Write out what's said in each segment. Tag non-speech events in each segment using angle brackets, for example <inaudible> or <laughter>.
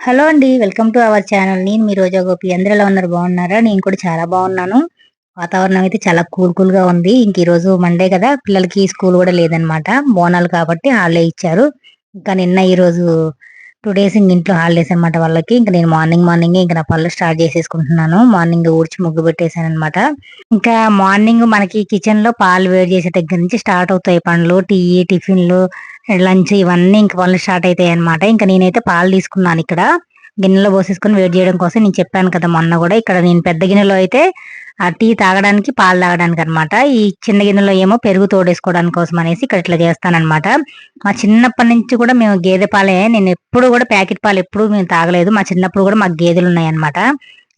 Hello అండి welcome to our channel. నేను మీ రోజా గోపి. అందరూ ఎలా ఉన్నారు? బాగున్నారా? నేను కూడా చాలా బాగున్నాను. వాతావరణం అయితే చాలా కూల్ కూల్గా ఉంది. ఇంక ఈ రోజు మండే కదా పిల్లలకి స్కూల్ కూడా లేదనమాట బోనాలు కాబట్టి హాలిడే ఇచ్చారు. ఇంకా నిన్న ఈ రోజు టూ డేస్ ఇంక ఇంట్లో హాలిడేస్ అనమాట వాళ్ళకి. ఇంకా నేను మార్నింగ్ మార్నింగ్ ఇంకా నా పనులు స్టార్ట్ చేసేసుకుంటున్నాను. మార్నింగ్ ఊడ్చి ముగ్గు పెట్టేశాను అనమాట ఇంకా మార్నింగ్ మనకి కిచెన్లో పాలు వేడి చేసే దగ్గర నుంచి స్టార్ట్ అవుతాయి పనులు టీ టిఫిన్లు లంచ్ ఇవన్నీ ఇంక పనులు స్టార్ట్ అవుతాయి అనమాట ఇంకా నేనైతే పాలు తీసుకున్నాను ఇక్కడ. గిన్నెలో పోసేసుకొని వేడి చేయడం కోసం నేను చెప్పాను కదా మొన్న కూడా. ఇక్కడ నేను పెద్ద గిన్నెలో అయితే టీ తాగడానికి పాలు తాగడానికి అనమాట ఈ చిన్న గిన్నెలో ఏమో పెరుగు తోడేసుకోవడానికి కోసం అనేసి ఇక్కడ ఇట్లా చేస్తానన్నమాట మా చిన్నప్పటి నుంచి కూడా మేము గేదె పాలే. నేను ఎప్పుడు కూడా ప్యాకెట్ పాలు ఎప్పుడు మేము తాగలేదు. మా చిన్నప్పుడు కూడా మాకు గేదెలు ఉన్నాయి అనమాట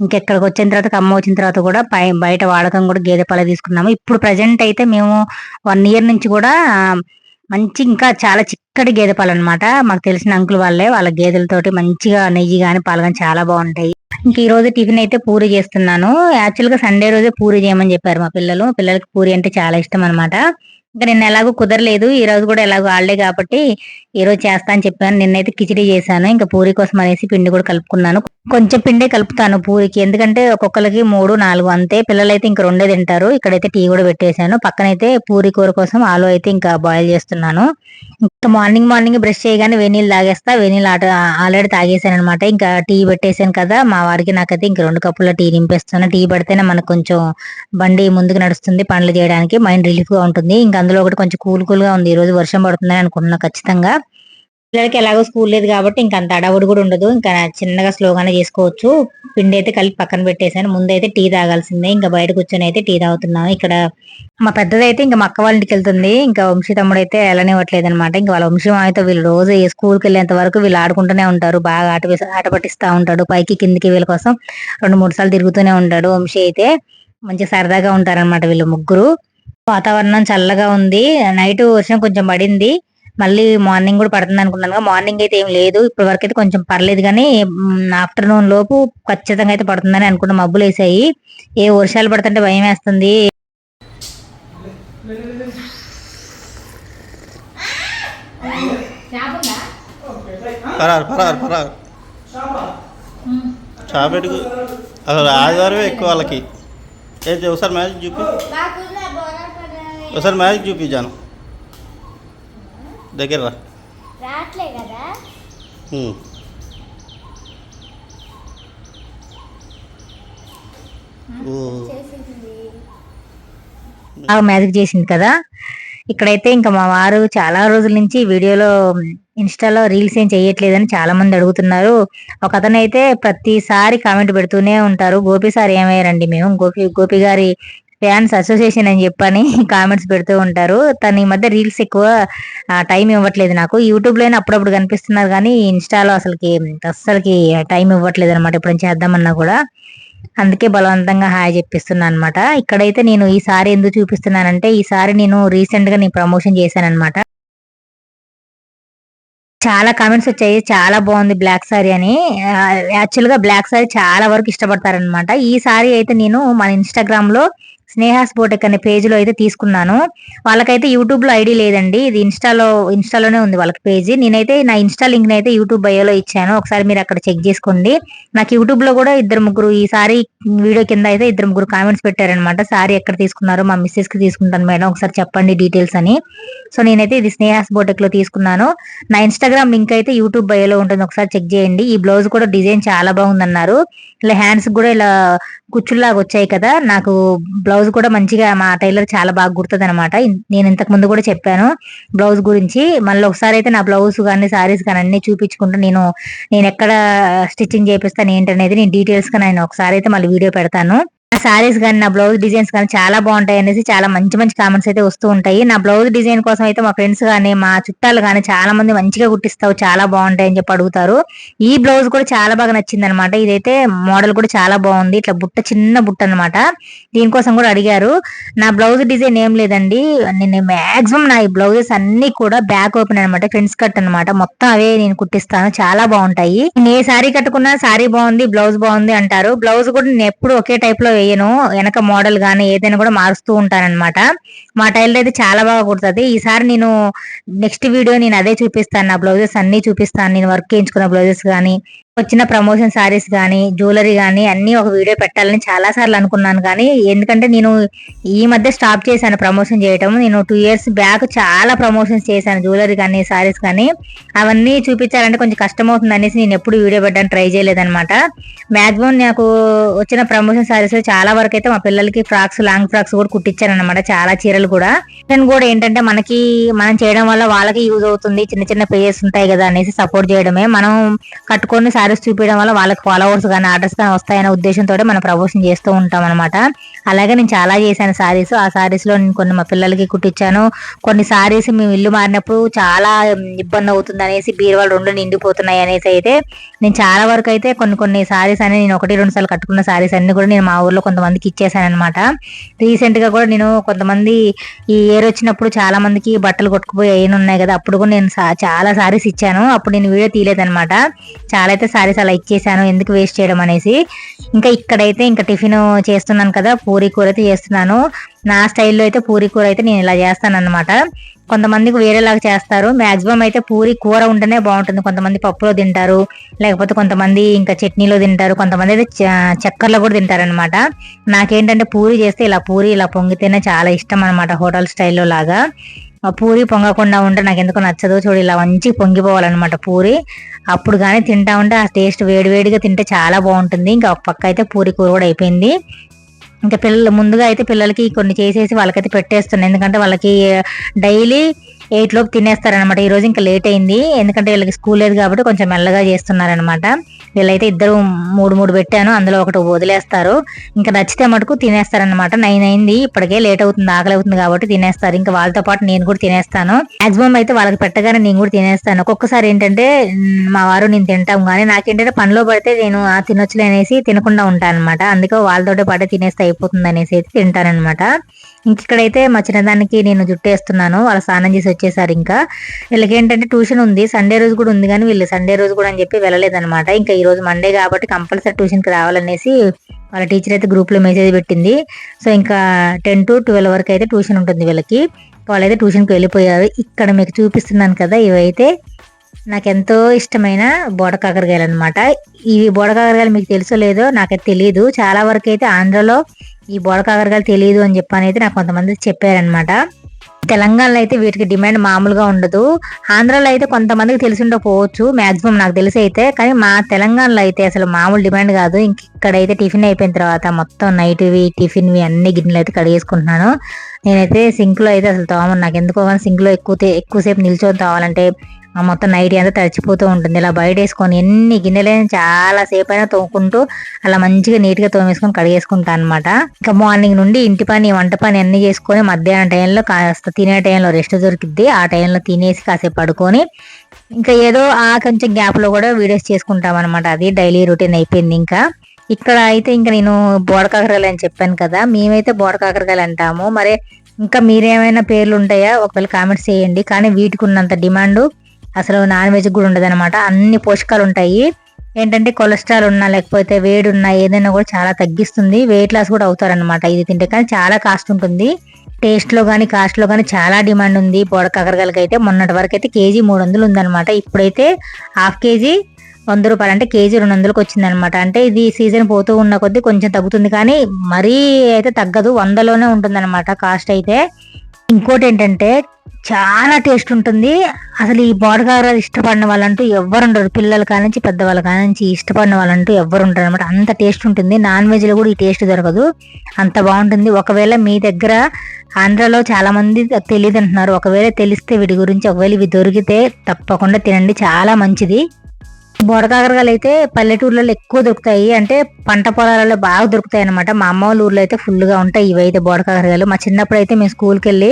ఇంకెక్కడికి వచ్చిన తర్వాత అమ్మ వచ్చిన తర్వాత కూడా పై బయట వాడకం కూడా గేదె పాలే తీసుకున్నాము. ఇప్పుడు ప్రజెంట్ అయితే మేము వన్ ఇయర్ నుంచి కూడా మంచి ఇంకా చాలా చిక్కటి గేదె పాలు అనమాట మాకు తెలిసిన అంకుల్ వాళ్ళే వాళ్ళ గేదెలతోటి మంచిగా నెయ్యి కానీ పాలు కానీ చాలా బాగుంటాయి. ఇంకా ఈ రోజు టిఫిన్ అయితే పూరి చేస్తున్నాను. యాక్చువల్గా సండే రోజే పూరి చేయమని చెప్పారు మా పిల్లలు. పిల్లలకి పూరి అంటే చాలా ఇష్టం అనమాట ఇంకా నిన్న ఎలాగో కుదరలేదు. ఈ రోజు కూడా ఎలాగో ఆడలే కాబట్టి ఈ రోజు చేస్తా అని చెప్పాను. నిన్నైతే కిచిడి చేశాను. ఇంకా పూరి కోసం అనేసి పిండి కూడా కలుపుకున్నాను. కొంచెం పిండే కలుపుతాను పూరికి. ఎందుకంటే ఒక్కొక్కరికి మూడు నాలుగు అంతే. పిల్లలైతే ఇంకా రెండే తింటారు. ఇక్కడైతే టీ కూడా పెట్టేశాను. పక్కనైతే పూరి కూర కోసం ఆలు అయితే ఇంకా బాయిల్ చేస్తున్నాను. ఇంకా మార్నింగ్ మార్నింగ్ బ్రష్ చేయగానే వేనీళ్ళు తాగేస్తా. వేనీళ్ళు ఆట ఆల్రెడీ తాగేసాను అనమాట ఇంకా టీ పెట్టేశాను కదా. మా వారికి నాకైతే ఇంకా రెండు కప్పుల టీ నింపేస్తాను టీ పెడితేనే మనకు కొంచెం బండి ముందుకు నడుస్తుంది. పనులు చేయడానికి మైండ్ రిలీఫ్గా ఉంటుంది. ఇంకా అందులో ఒకటి కొంచెం కూల్ కూల్గా ఉంది. ఈ రోజు వర్షం పడుతుందని అనుకుంటున్నా ఖచ్చితంగా. పిల్లలకి ఎలాగో స్కూల్ లేదు కాబట్టి ఇంకా అంత అడవుడు కూడా ఉండదు. ఇంకా చిన్నగా స్లోగానే చేసుకోవచ్చు. పిండి అయితే కలిపి పక్కన పెట్టేశాను. ముందైతే టీ తాగాల్సిందే. ఇంకా బయట కూర్చొని అయితే టీ తాగుతున్నాం. ఇక్కడ మా పెద్దదైతే ఇంకా మా అక్క వాళ్ళ ఇంటికి వెళ్తుంది. ఇంకా వంశీ తమ్ముడు అయితే వెళ్ళనివ్వట్లేదు అనమాట ఇంకా వాళ్ళ వంశీ అయితే వీళ్ళు రోజు ఏ స్కూల్కి వెళ్ళేంత వరకు వీళ్ళు ఆడుకుంటూనే ఉంటారు. బాగా ఆట ఆట పట్టిస్తూ ఉంటాడు. పైకి కిందికి వీళ్ళ కోసం రెండు మూడు సార్లు తిరుగుతూనే ఉంటాడు వంశీ అయితే. మంచి సరదాగా ఉంటారనమాట వీళ్ళు ముగ్గురు. వాతావరణం చల్లగా ఉంది. నైట్ వర్షం కొంచెం పడింది. మళ్ళీ మార్నింగ్ కూడా పడుతుంది అనుకున్నాను. మార్నింగ్ అయితే ఏం లేదు. ఇప్పటి వరకు అయితే కొంచెం పర్లేదు కానీ ఆఫ్టర్నూన్ లోపు ఖచ్చితంగా అయితే పడుతుందని అనుకున్న మబ్బులు వేసాయి. ఏ వర్షాలు పడుతుంటే భయం వేస్తుంది. చాపెట్టుకు అసలు ఆదివారమే ఎక్కువ వాళ్ళకి. ఏంటి ఒకసారి మ్యాజిక్ చూపి. ఒకసారి మ్యాజిక్ చూపించాను. దగ్గర రా. కదా? బాగా మ్యాజిక్ చేసింది కదా? ఇక్కడైతే ఇంకా మా వారు చాలా రోజుల నుంచి వీడియోలో ఇన్స్టాలో రీల్స్ ఏం చేయట్లేదని చాలా మంది అడుగుతున్నారు. ఒక అతను అయితే ప్రతిసారి కామెంట్ పెడుతూనే ఉంటారు. గోపి సార్ ఏమయ్యారండి మేము? గోపి గోపి గారి ఫ్యాన్స్ అసోసియేషన్ అని చెప్పని <laughs> కామెంట్స్ పెడుతూ ఉంటారు. తను ఈ మధ్య రీల్స్ ఎక్కువ టైం ఇవ్వట్లేదు నాకు. యూట్యూబ్లోనే అప్పుడప్పుడు కనిపిస్తున్నారు కానీ ఇన్స్టాలో అసలుకి అస్సలకి టైం ఇవ్వట్లేదు అనమాట ఇప్పుడు చేద్దామన్నా కూడా. అందుకే బలవంతంగా హాయ్ చెప్పిస్తున్నా అనమాట ఇక్కడైతే నేను ఈ ఎందుకు చూపిస్తున్నానంటే ఈ నేను రీసెంట్గా నేను ప్రమోషన్ చేశాను అనమాట చాలా కామెంట్స్ వచ్చాయి. చాలా బాగుంది బ్లాక్ సారీ అని. యాక్చువల్గా బ్లాక్ సారీ చాలా వరకు ఇష్టపడతారనమాట ఈ సారీ అయితే నేను మన ఇన్స్టాగ్రామ్లో లో స్నేహాస్ బోటెక్ అనే పేజీలో అయితే తీసుకున్నాను. వాళ్ళకైతే యూట్యూబ్లో ఐడి లేదండి. ఇది ఇన్స్టాలో ఇన్స్టాలోనే ఉంది వాళ్ళకి పేజీ. నేనైతే నా ఇన్స్టా లింక్ అయితే యూట్యూబ్ బయోలో ఇచ్చాను. ఒకసారి మీరు అక్కడ చెక్ చేసుకోండి. నాకు యూట్యూబ్లో కూడా ఇద్దరు ముగ్గురు ఈ సారీ వీడియో కింద అయితే ఇద్దరు ముగ్గురు కామెంట్స్ పెట్టారనమాట సారీ ఎక్కడ తీసుకున్నారో మా మిస్సెస్కి తీసుకుంటాను మేడం. ఒకసారి చెప్పండి డీటెయిల్స్ అని. సో నేనైతే ఇది స్నేహాస్ బోటెక్లో తీసుకున్నాను. నా ఇన్స్టాగ్రామ్ లింక్ అయితే యూట్యూబ్ బయోలో ఉంటుంది. ఒకసారి చెక్ చేయండి. ఈ బ్లౌజ్ కూడా డిజైన్ చాలా బాగుందన్నారు. ఇలా హ్యాండ్స్ కూడా ఇలా కుచ్చుల్లాగా వచ్చాయి కదా. నాకు బ్లౌజ్ బ్లౌజ్ కూడా మంచిగా మా టైలర్ చాలా బాగా గుర్తుంది అనమాట నేను ఇంతకు ముందు కూడా చెప్పాను బ్లౌజ్ గురించి. మళ్ళీ ఒకసారి అయితే నా బ్లౌజ్ కానీ సారీస్ కానీ అన్ని చూపించుకుంటూ నేను నేను ఎక్కడ స్టిచ్చింగ్ చేపిస్తాను ఏంటనేది నేను డీటెయిల్స్గా నేను ఒకసారి అయితే మళ్ళీ వీడియో పెడతాను. సారీస్ కానీ నా బ్లౌజ్ డిజైన్స్ కానీ చాలా బాగుంటాయి అనేసి చాలా మంచి మంచి కామెంట్స్ అయితే వస్తూ ఉంటాయి. నా బ్లౌజ్ డిజైన్ కోసం అయితే మా ఫ్రెండ్స్ కానీ మా చుట్టాలు కానీ చాలా మంది మంచిగా కుట్టిస్తావు చాలా బాగుంటాయి అని చెప్పి అడుగుతారు. ఈ బ్లౌజ్ కూడా చాలా బాగా నచ్చింది అనమాట ఇదైతే మోడల్ కూడా చాలా బాగుంది. ఇట్లా బుట్ట చిన్న బుట్ట అనమాట దీనికోసం కూడా అడిగారు. నా బ్లౌజ్ డిజైన్ ఏం లేదండి. నేను మాక్సిమం నా ఈ బ్లౌజెస్ అన్ని కూడా బ్యాక్ ఓపెన్ అనమాట ఫ్రెండ్స్ కట్ అనమాట మొత్తం అవే నేను కుట్టిస్తాను. చాలా బాగుంటాయి. నేను ఏ సారీ కట్టుకున్నా సారీ బాగుంది బ్లౌజ్ బాగుంది అంటారు. బ్లౌజ్ కూడా నేను ఎప్పుడు ఒకే టైప్లో నేను వెనక మోడల్ గానీ ఏదైనా కూడా మారుస్తూ ఉంటానన్నమాట. మా టైలర్ అయితే చాలా బాగా కుడుతుంది. ఈసారి నేను నెక్స్ట్ వీడియో నేను అదే చూపిస్తాను. నా బ్లౌజెస్ అన్ని చూపిస్తాను. నేను వర్క్ చేయించుకున్న బ్లౌజెస్ కానీ వచ్చిన ప్రమోషన్ సారీస్ కానీ జ్యువెలరీ కానీ అన్ని ఒక వీడియో పెట్టాలని చాలా సార్లు అనుకున్నాను. కానీ ఎందుకంటే నేను ఈ మధ్య స్టాప్ చేశాను ప్రమోషన్ చేయటం. నేను టూ ఇయర్స్ బ్యాక్ చాలా ప్రమోషన్స్ చేశాను జ్యువెలరీ కానీ సారీస్ కానీ అవన్నీ చూపించాలంటే కొంచెం కష్టం అవుతుంది అనేసి నేను ఎప్పుడు వీడియో పెట్టడానికి ట్రై చేయలేదనమాట మ్యాక్సిమం నాకు వచ్చిన ప్రమోషన్ సారీస్ చాలా వరకు అయితే మా పిల్లలకి ఫ్రాక్స్ లాంగ్ ఫ్రాక్స్ కూడా కుట్టించాను అనమాట చాలా చీరలు కూడా. నేను కూడా ఏంటంటే మనకి మనం చేయడం వల్ల వాళ్ళకి యూజ్ అవుతుంది. చిన్న చిన్న పేజెస్ ఉంటాయి కదా అనేసి సపోర్ట్ చేయడమే. మనం కట్టుకొని సారీస్ చూపించడం వల్ల వాళ్ళకి ఫాలోవర్స్ కానీ ఆర్డర్స్ కానీ వస్తాయనే ఉద్దేశంతో మనం ప్రమోషన్ చేస్తూ ఉంటాం అనమాట అలాగే నేను చాలా చేశాను సారీస్ ఆ శారీస్లో నేను కొన్ని మా పిల్లలకి కుట్టించాను. కొన్ని సారీస్ మేము ఇల్లు మారినప్పుడు చాలా ఇబ్బంది అవుతుంది అనేసి బీరువాళ్ళు రెండు నిండిపోతున్నాయి అనేసి అయితే నేను చాలా వరకు అయితే కొన్ని కొన్ని సారీస్ అని నేను ఒకటి రెండు సార్లు కట్టుకున్న శారీస్ అన్ని కూడా నేను మా ఊర్లో కొంతమందికి ఇచ్చేసాను అనమాట రీసెంట్గా కూడా నేను కొంతమంది ఈ ఇయర్ వచ్చినప్పుడు చాలా మందికి బట్టలు కొట్టుకుపోయి అయిన ఉన్నాయి కదా అప్పుడు కూడా నేను సా- చాలా సారీస్ ఇచ్చాను. అప్పుడు నేను వీడియో తీయలేదన్నమాట. చాలా అయితే సారీస్ అలా ఇచ్చేసాను ఎందుకు వేస్ట్ చేయడం అనేసి. ఇంకా ఇక్కడైతే ఇంకా టిఫిన్ చేస్తున్నాను కదా పూరి కూర అయితే చేస్తున్నాను. నా స్టైల్లో అయితే పూరి కూర అయితే నేను ఇలా చేస్తాను అనమాట కొంతమందికి వేరేలాగా చేస్తారు. మాక్సిమం అయితే పూరి కూర ఉంటేనే బాగుంటుంది. కొంతమంది పప్పులో తింటారు లేకపోతే కొంతమంది ఇంకా చట్నీలో తింటారు కొంతమంది అయితే చ- చక్కెరలో కూడా తింటారనమాట నాకేంటంటే పూరి చేస్తే ఇలా పూరి ఇలా పొంగితేనే చాలా ఇష్టం అనమాట హోటల్ స్టైల్లో లాగా. ఆ పూరి పొంగకుండా ఉంటే నాకు ఎందుకు నచ్చదు చూడు ఇలా మంచి పొంగిపోవాలన్నమాట పూరి. అప్పుడు కానీ తింటా ఉంటే ఆ టేస్ట్ వేడివేడిగా తింటే చాలా బాగుంటుంది. ఇంకా ఒక పక్క అయితే పూరి కూర కూడా అయిపోయింది. ఇంకా పిల్లలు ముందుగా అయితే పిల్లలకి కొన్ని చేసేసి వాళ్ళకైతే పెట్టేస్తున్నాను ఎందుకంటే వాళ్ళకి డైలీ ఎయిట్ లోపు తినేస్తారనమాట ఈ రోజు ఇంకా లేట్ అయింది. ఎందుకంటే వీళ్ళకి స్కూల్ లేదు కాబట్టి కొంచెం మెల్లగా చేస్తున్నారనమాట వీళ్ళైతే ఇద్దరు మూడు మూడు పెట్టాను. అందులో ఒకటి వదిలేస్తారు. ఇంకా నచ్చితే మటుకు తినేస్తారనమాట నైన్ అయింది. ఇప్పటికే లేట్ అవుతుంది. ఆకలి అవుతుంది కాబట్టి తినేస్తారు. ఇంకా వాళ్ళతో పాటు నేను కూడా తినేస్తాను. మాక్సిమం అయితే వాళ్ళకి పెట్టగానే నేను కూడా తినేస్తాను. ఒక్కొక్కసారి ఏంటంటే మా వారు నేను తింటాం కానీ నాకేంటంటే పనిలో పడితే నేను ఆ తినొచ్చులే అనేసి తినకుండా ఉంటాను అనమాట అందుకే వాళ్ళతో పాటే తినేస్తే అయిపోతుంది అనేసి అయితే తింటానన్నమాట. ఇక్కడైతే మా చిన్నదానికి నేను జుట్టు వేస్తున్నాను వాళ్ళ స్నానం చేసి వచ్చేసారు ఇంకా. వీళ్ళకి ఏంటంటే ట్యూషన్ ఉంది. సండే రోజు కూడా ఉంది కానీ వీళ్ళు సండే రోజు కూడా అని చెప్పి వెళ్ళలేదన్నమాట. ఇంకా ఈ రోజు మండే కాబట్టి కంపల్సరీ ట్యూషన్కి రావాలనేసి వాళ్ళ టీచర్ అయితే గ్రూప్లో మెసేజ్ పెట్టింది. సో ఇంకా టెన్ టు ట్వెల్వ్ వరకు అయితే ట్యూషన్ ఉంటుంది వీళ్ళకి. వాళ్ళైతే ట్యూషన్కి వెళ్ళిపోయారు. ఇక్కడ మీకు చూపిస్తున్నాను కదా ఇవైతే నాకు ఎంతో ఇష్టమైన బోడ కాకరకాయలు అనమాట ఇవి బోడ కాకరకాయలు మీకు తెలుసో లేదో నాకైతే తెలియదు చాలా వరకు అయితే ఆంధ్రలో ఈ బోడ కాకరకాయలు తెలియదు అని చెప్పని అయితే నాకు కొంతమంది చెప్పారనమాట తెలంగాణలో అయితే వీటికి డిమాండ్ మామూలుగా ఉండదు. ఆంధ్రాలో అయితే కొంతమందికి తెలిసి ఉండకపోవచ్చు మాక్సిమం నాకు తెలిసి అయితే. కానీ మా తెలంగాణలో అయితే అసలు మామూలు డిమాండ్ కాదు. ఇంక ఇక్కడైతే టిఫిన్ అయిపోయిన తర్వాత మొత్తం నైట్వి టిఫిన్వి అన్ని గిన్నెలు అయితే కడిగేసుకుంటున్నాను. నేనైతే సింక్లో అయితే అసలు తోమను. నాకు ఎందుకో కానీ ఎక్కువ ఎక్కువసేపు నిల్చొని తోవాలంటే మొత్తం నైట్ అంతా తడిచిపోతూ ఉంటుంది. ఇలా బయట వేసుకొని ఎన్ని గిన్నెలైనా చాలా సేపు అయినా తోముకుంటూ అలా మంచిగా నీట్గా తోమేసుకొని కడిగేసుకుంటాను అనమాట ఇంకా మార్నింగ్ నుండి ఇంటి పని వంట పని అన్ని చేసుకొని మధ్యాహ్నం టైంలో కాస్త తినే టైంలో రెస్ట్ దొరికిద్ది. ఆ టైంలో తినేసి కాసేపు పడుకొని ఇంకా ఏదో ఆ కొంచెం గ్యాప్లో కూడా వీడియోస్ చేసుకుంటాం అనమాట అది డైలీ రొటీన్ అయిపోయింది ఇంకా. ఇక్కడ అయితే ఇంకా నేను బోడకాకరకాయలు అని చెప్పాను కదా మేమైతే బోడకాకరకాయలు అంటాము. మరి ఇంకా మీరేమైనా పేర్లు ఉంటాయా? ఒకవేళ కామెంట్స్ చేయండి. కానీ వీటికి ఉన్నంత డిమాండ్ అసలు నాన్ వెజ్ కూడా ఉండదు అనమాట అన్ని పోషకాలు ఉంటాయి. ఏంటంటే కొలెస్ట్రాల్ ఉన్నా లేకపోతే వేడి ఉన్నా ఏదైనా కూడా చాలా తగ్గిస్తుంది. వెయిట్ లాస్ కూడా అవుతారనమాట ఇది తింటే. కానీ చాలా కాస్ట్ ఉంటుంది. టేస్ట్లో కానీ కాస్ట్లో కానీ చాలా డిమాండ్ ఉంది. బోడ కాకరకాయలకి అయితే మొన్నటి వరకు అయితే కేజీ మూడు వందలు ఉందన్నమాట. ఇప్పుడైతే హాఫ్ కేజీ వంద రూపాయలు అంటే కేజీ రెండు వందలకు వచ్చిందనమాట అంటే ఇది సీజన్ పోతూ ఉన్న కొద్దీ కొంచెం తగ్గుతుంది. కానీ మరీ అయితే తగ్గదు. వందలోనే ఉంటుందన్నమాట కాస్ట్ అయితే. ఇంకోటి ఏంటంటే చాలా టేస్ట్ ఉంటుంది. అసలు ఈ బోడకాకర ఇష్టపడిన వాళ్ళంటూ ఎవరు ఉండరు. పిల్లల కానించి పెద్దవాళ్ళ కానించి ఇష్టపడిన వాళ్ళంటూ ఎవరు ఉంటారు అనమాట అంత టేస్ట్ ఉంటుంది. నాన్ వెజ్లో కూడా ఈ టేస్ట్ దొరకదు. అంత బాగుంటుంది. ఒకవేళ మీ దగ్గర ఆంధ్రాలో చాలామంది తెలియదు అంటున్నారు ఒకవేళ తెలిస్తే వీటి గురించి ఒకవేళ ఇవి దొరికితే తప్పకుండా తినండి. చాలా మంచిది. బోడకాకరకాయలు అయితే పల్లెటూర్లలో ఎక్కువ దొరుకుతాయి. అంటే పంట పొలాలలో బాగా దొరుకుతాయి అనమాట మా అమ్మ వాళ్ళ ఊర్లో అయితే ఫుల్గా ఉంటాయి ఇవైతే బోడకాకరకాయలు. మా చిన్నప్పుడు అయితే మేము స్కూల్కి వెళ్ళి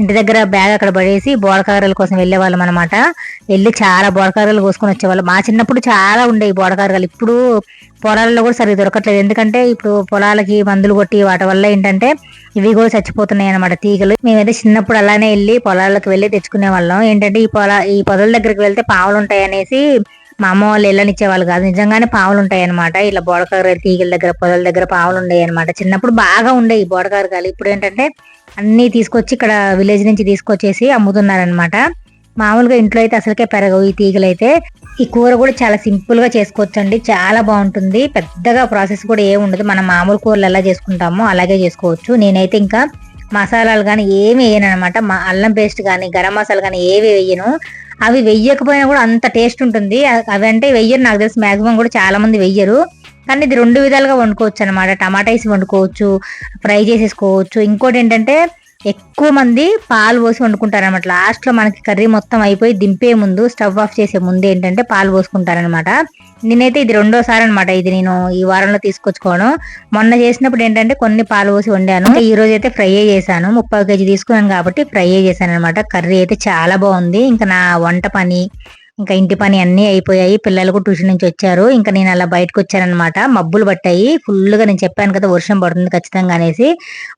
ఇంటి దగ్గర బ్యాగ్ అక్కడ పడేసి బోడకాకరల కోసం వెళ్ళే వాళ్ళం అనమాట వెళ్ళి చాలా బోడకాకరలు కోసుకొని వచ్చేవాళ్ళం. మా చిన్నప్పుడు చాలా ఉండేవి బోడకాకరకాయలు. ఇప్పుడు పొలాలలో కూడా సరిగ్గా దొరకట్లేదు. ఎందుకంటే ఇప్పుడు పొలాలకి మందులు కొట్టి వాటి వల్ల ఏంటంటే ఇవి కూడా చచ్చిపోతున్నాయి అనమాట తీగలు. మేమైతే చిన్నప్పుడు అలానే వెళ్ళి పొలాలకు వెళ్ళి తెచ్చుకునే వాళ్ళం. ఏంటంటే ఈ పొల ఈ పొదల దగ్గరికి వెళ్తే పావులు ఉంటాయి అనేసి మా అమ్మ వాళ్ళు వెళ్ళనిచ్చేవాళ్ళు కాదు. నిజంగానే పావులు ఉంటాయి అనమాట ఇలా బోడకారు తీగల దగ్గర పొదల దగ్గర పావులు ఉండేవి అనమాట చిన్నప్పుడు బాగా ఉండేవి బోడకారు ఇప్పుడు ఏంటంటే అన్ని తీసుకొచ్చి ఇక్కడ విలేజ్ నుంచి తీసుకొచ్చేసి అమ్ముతున్నారనమాట మామూలుగా ఇంట్లో అయితే అసలుకే పెరగవు ఈ తీగలు అయితే ఈ కూర కూడా చాలా సింపుల్గా చేసుకోవచ్చండి. చాలా బాగుంటుంది. పెద్దగా ప్రాసెస్ కూడా ఏమి ఉండదు. మనం మామూలు కూరలు ఎలా చేసుకుంటామో. అలాగే చేసుకోవచ్చు. నేనైతే ఇంకా మసాలాలు కానీ ఏమి వేయను అనమాట మా అల్లం పేస్ట్ కానీ గరం మసాలా కానీ ఏవి వేయను. అవి వెయ్యకపోయినా కూడా అంత టేస్ట్ ఉంటుంది. అవి అంటే వెయ్యరు. నాకు తెలిసి మాక్సిమం కూడా చాలా మంది వెయ్యరు. కానీ ఇది రెండు విధాలుగా వండుకోవచ్చు అనమాట టమాటా వేసి వండుకోవచ్చు ఫ్రై చేసేసుకోవచ్చు. ఇంకోటి ఏంటంటే ఎక్కువ మంది పాలు పోసి వండుకుంటారనమాట లాస్ట్లో మనకి కర్రీ మొత్తం అయిపోయి దింపే ముందు స్టవ్ ఆఫ్ చేసే ముందు ఏంటంటే పాలు పోసుకుంటారనమాట నేనైతే ఇది రెండోసారి అనమాట ఇది నేను ఈ వారంలో తీసుకొచ్చుకోవడం మొన్న చేసినప్పుడు ఏంటంటే కొన్ని పాలు పోసి వండాను. ఈ రోజు అయితే ఫ్రై చేశాను. ముప్పై కేజీ తీసుకున్నాను కాబట్టి ఫ్రై చేశాను అనమాట కర్రీ అయితే చాలా బాగుంది. ఇంకా నా వంట పని ఇంకా ఇంటి పని అన్నీ అయిపోయాయి. పిల్లలు ట్యూషన్ నుంచి వచ్చారు. ఇంకా నేను అలా బయటకు వచ్చానమాట మబ్బులు పట్టాయి. ఫుల్గా నేను చెప్పాను కదా వర్షం పడుతుంది ఖచ్చితంగా అనేసి.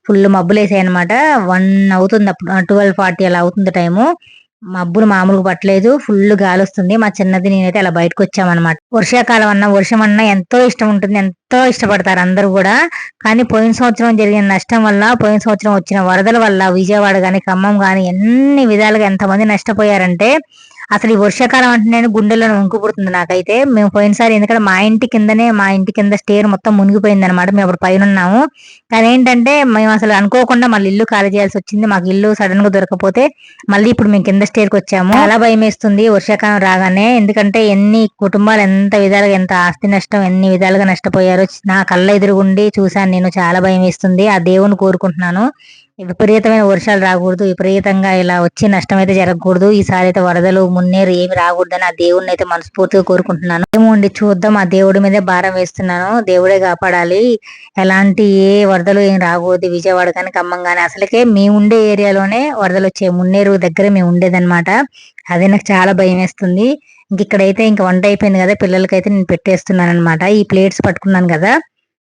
ఫుల్ మబ్బులు వేసాయి అనమాట వన్ అవుతుంది అప్పుడు ట్వెల్వ్ ఫార్టీ అలా అవుతుంది టైము. మబ్బులు మామూలుగా పట్టలేదు. ఫుల్ గాలి వస్తుంది. మా చిన్నది నేనైతే అలా బయటకు వచ్చామన్నమాట. వర్షాకాలం అన్న వర్షం అన్న ఎంతో ఇష్టం ఉంటుంది. ఎంతో ఇష్టపడతారు అందరూ కూడా. కానీ పోయిన సంవత్సరం జరిగిన నష్టం వల్ల పోయిన సంవత్సరం వచ్చిన వరదల వల్ల విజయవాడ కానీ ఖమ్మం కానీ ఎన్ని విధాలుగా ఎంతమంది నష్టపోయారంటే అసలు ఈ వర్షాకాలం అంటే నేను గుండెల్లో వంకు పుడుతుంది నాకైతే. మేము పోయినసారి ఎందుకంటే మా ఇంటి కిందనే మా ఇంటి కింద స్టేర్ మొత్తం మునిగిపోయింది అనమాట మేము అప్పుడు పైన ఉన్నాము. కానీ ఏంటంటే మేము అసలు అనుకోకుండా మళ్ళీ ఇల్లు ఖాళీ చేయాల్సి వచ్చింది. మాకు ఇల్లు సడన్గా దొరకపోతే మళ్ళీ ఇప్పుడు మేము కింద స్టేర్కి వచ్చాము. చాలా భయం వేస్తుంది వర్షాకాలం రాగానే. ఎందుకంటే ఎన్ని కుటుంబాలు ఎంత విధాలుగా ఎంత ఆస్తి నష్టం ఎన్ని విధాలుగా నష్టపోయారో నా కళ్ళ ఎదురుగుండి చూశాను నేను. చాలా భయం వేస్తుంది ఆ దేవుని కోరుకుంటున్నాను. విపరీతమైన వర్షాలు రాకూడదు. విపరీతంగా ఇలా వచ్చి నష్టం అయితే జరగకూడదు. ఈసారి అయితే వరదలు మున్నేరు ఏమి రాకూడదని ఆ దేవుడిని అయితే మనస్ఫూర్తిగా కోరుకుంటున్నాను. ఏముండి చూద్దాం. ఆ దేవుడి మీదే భారం వేస్తున్నాను. దేవుడే కాపాడాలి. ఎలాంటి ఏ వరదలు ఏం రాకూడదు. విజయవాడ కానీ ఖమ్మం కానీ. అసలుకే మేము ఉండే ఏరియాలోనే వరదలు వచ్చాయి మున్నేరు దగ్గర మేము ఉండేదన్నమాట. అదే నాకు చాలా భయం వేస్తుంది. ఇంక ఇక్కడైతే ఇంకా వంట అయిపోయింది కదా పిల్లలకైతే నేను పెట్టేస్తున్నాను అనమాట ఈ ప్లేట్స్ పట్టుకున్నాను కదా.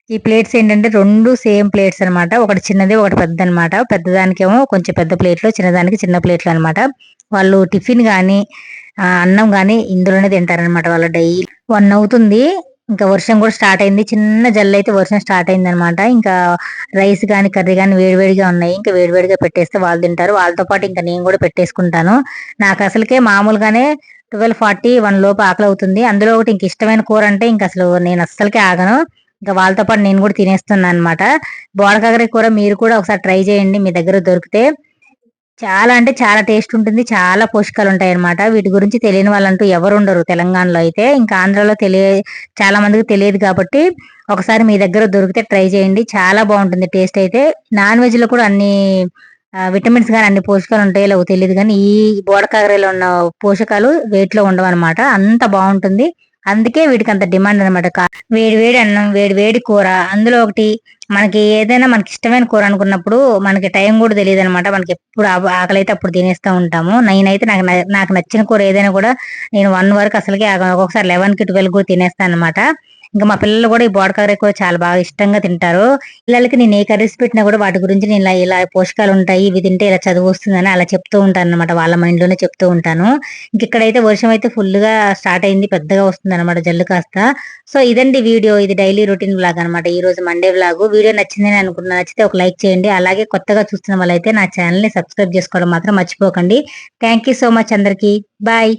ఈ ప్లేట్స్ ఏంటంటే రెండు సేమ్ ప్లేట్స్ అనమాట ఒకటి చిన్నది ఒకటి పెద్ద అనమాట పెద్దదానికేమో కొంచెం పెద్ద ప్లేట్లు చిన్నదానికి చిన్న ప్లేట్లు అనమాట వాళ్ళు టిఫిన్ కానీ అన్నం కానీ ఇందులోనే తింటారనమాట వాళ్ళు డైలీ. వన్ అవుతుంది. ఇంకా వర్షం కూడా స్టార్ట్ అయింది. చిన్న జల్లు అయితే వర్షం స్టార్ట్ అయింది అనమాట ఇంకా రైస్ కానీ కర్రీ కానీ వేడివేడిగా ఉన్నాయి. ఇంకా వేడివేడిగా పెట్టేస్తే వాళ్ళు తింటారు. వాళ్ళతో పాటు ఇంకా నేను కూడా పెట్టేసుకుంటాను. నాకు అసలుకే మామూలుగానే ట్వెల్వ్ ఫార్టీ వన్ లోపు ఆకలి అవుతుంది. అందులో ఒకటి ఇంక ఇష్టమైన కూర అంటే ఇంకా అసలు నేను అస్సలకే ఆగను. ఇంకా వాళ్ళతో పాటు నేను కూడా తినేస్తున్నాను అనమాట బోడకాకర కూర మీరు కూడా ఒకసారి ట్రై చేయండి మీ దగ్గర దొరికితే. చాలా అంటే చాలా టేస్ట్ ఉంటుంది చాలా పోషకాలు ఉంటాయి అనమాట వీటి గురించి తెలియని వాళ్ళంటూ ఎవరు ఉండరు తెలంగాణలో అయితే. ఇంకా ఆంధ్రాలో తెలియ చాలా మందికి తెలియదు కాబట్టి ఒకసారి మీ దగ్గర దొరికితే ట్రై చేయండి. చాలా బాగుంటుంది టేస్ట్ అయితే. నాన్ వెజ్లో కూడా అన్ని విటమిన్స్ కానీ అన్ని పోషకాలు ఉంటాయో లేవో తెలియదు కానీ ఈ బోడకాకరలో ఉన్న పోషకాలు వెయిట్లో ఉండవు అనమాట అంత బాగుంటుంది. అందుకే వీడికి అంత డిమాండ్ అనమాట వేడి వేడి అన్నం వేడి వేడి కూర. అందులో ఒకటి మనకి ఏదైనా మనకి ఇష్టమైన కూర అనుకున్నప్పుడు మనకి టైం కూడా తెలియదు అనమాట మనకి ఎప్పుడు ఆ- ఆకలి అయితే అప్పుడు తినేస్తూ ఉంటాము. నేనైతే నాకు న- నాకు నచ్చిన కూర ఏదైనా కూడా నేను వన్ వరకు అసలుకి ఒక్కొక్కసారి లెవెన్కి ట్వెల్వ్ కూడా తినేస్తాను అనమాట ఇంకా మా పిల్లలు కూడా ఈ బోడకాకర ఎక్కువ చాలా బాగా ఇష్టంగా తింటారు. పిల్లలకి నేను ఏ కర్రీస్ పెట్టినా కూడా వాటి గురించి నేను ఇలా ఇలా పోషకాలు ఉంటాయి ఇవి తింటే ఇలా చదువు వస్తుందని అలా చెప్తూ ఉంటాను అనమాట వాళ్ళ మైండ్లోనే చెప్తూ ఉంటాను. ఇంక ఇక్కడైతే వర్షం అయితే ఫుల్గా స్టార్ట్ అయింది పెద్దగా వస్తుంది అనమాట జల్లు కాస్త. సో ఇదండి వీడియో ఇది డైలీ రొటీన్ బ్లాగ్ అనమాట ఈ రోజు మండే బ్లాగ్ వీడియో నచ్చిందని అనుకుంటున్నా నచ్చితే ఒక లైక్ చేయండి. అలాగే కొత్తగా చూస్తున్న వాళ్ళైతే నా ఛానల్ని సబ్స్క్రైబ్ చేసుకోవడం మాత్రం మర్చిపోకండి. థ్యాంక్ యూ సో మచ్ అందరికి. బాయ్